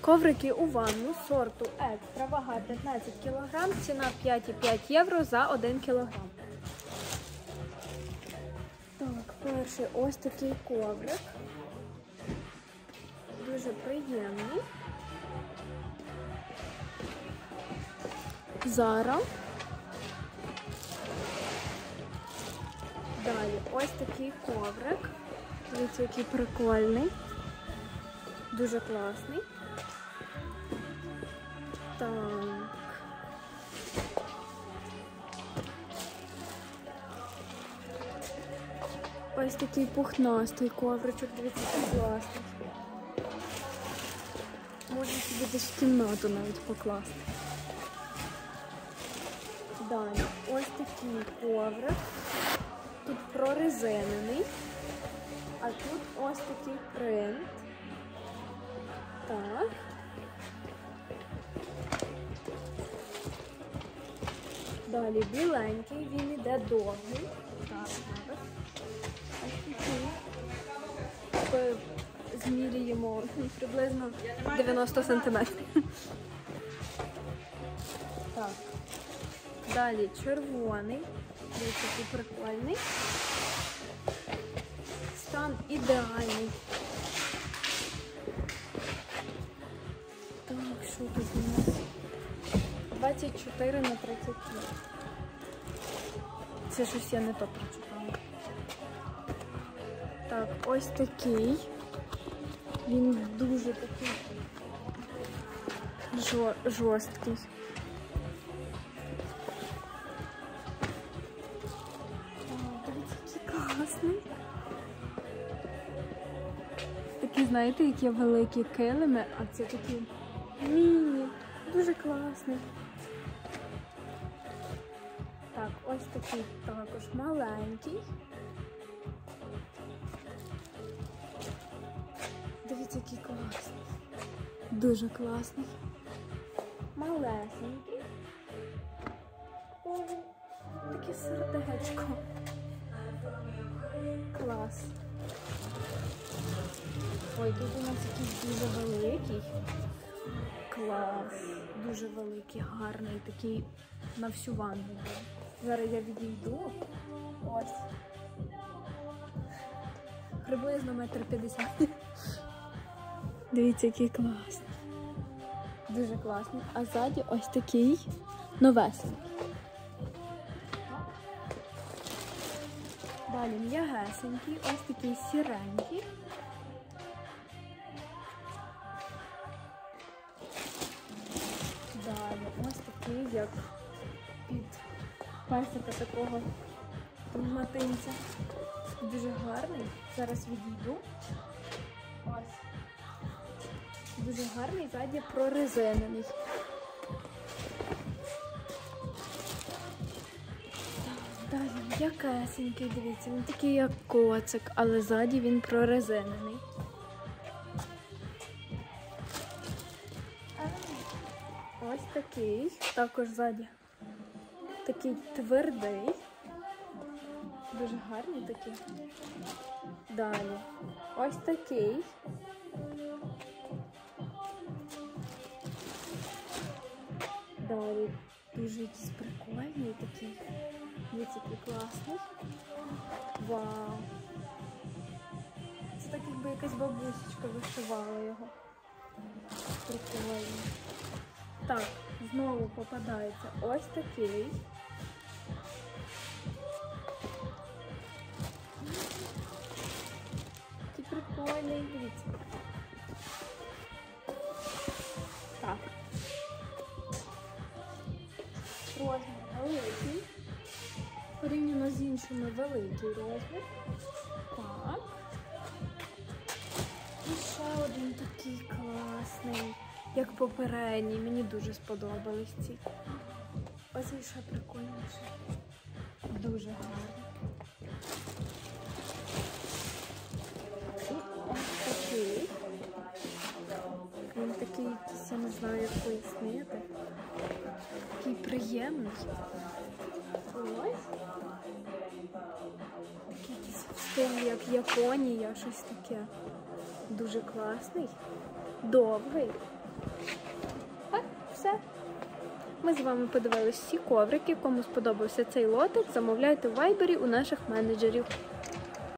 Коврики у ванну сорту екстра, вага 15 кг, ціна 5,5 євро за 1 кг. Так, перший ось такий коврик. Дуже приємний. Зара. Далі ось такий коврик. Дивіться, який прикольний. Дуже класний. Так. Ось такий пухнастий ковричок, дивіться, який класний. Можна собі десь в кімнату навіть покласти. Далі, ось такий коврик. Тут прорезинений, а тут ось такий принт. Далі біленький, він іде довгий. Так, зараз. Такий. Зміряємо приблизно 90 сантиметрів. Так. Далі червоний. Дивіться, який прикольний. Стан ідеальний. Так, що тут нас? 24 на 35. Це щось я не то прочитала. Так, ось такий. Він дуже такий жо- жорсткий. Дивіться, який класний. Такі, знаєте, які великі килими, а це такі міні. Дуже класний. Ось такий також маленький. Дивіться, який класний. Дуже класний. Малесенький. Ой, таке сердечко. Клас. Ой, тут у нас якийсь дуже великий. Клас. Дуже великий, гарний, такий на всю ванну. Зараз я відійду. Ось. Приблизно метр п'ятдесят. Дивіться, який класний. Дуже класний. А ззаді ось такий новесенький. Далі м'ягесенький, ось такий сіренький. Далі ось такий, як песика такого матинця. Дуже гарний. Зараз відійду. Ось. Дуже гарний, ззаді прорезинений. Далі м'якесенький, дивіться, він такий як коцик, але ззаді він прорезинений. Ось такий, також ззаді такий твердий. Дуже гарний такий. Далі. Ось такий. Далі дуже якийсь прикольний такий. Дивіться, який класний. Вау. Це так якби якась бабусечка вишивала його. Прикольно. Так, знову попадається ось такий. Прикольний, дивіться. Так. Розмір великий. Порівняно з іншими великий розмір. Так. І ще один такий класний, як попередній. Мені дуже сподобались ці. Ось і ще прикольніше. Дуже гарний. темно. Такий якийсь стиль, як Японія, щось таке. Дуже класний, довгий. Так, все. Ми з вами подивилися всі коврики. Кому сподобався цей лотик, замовляйте в вайбері у наших менеджерів.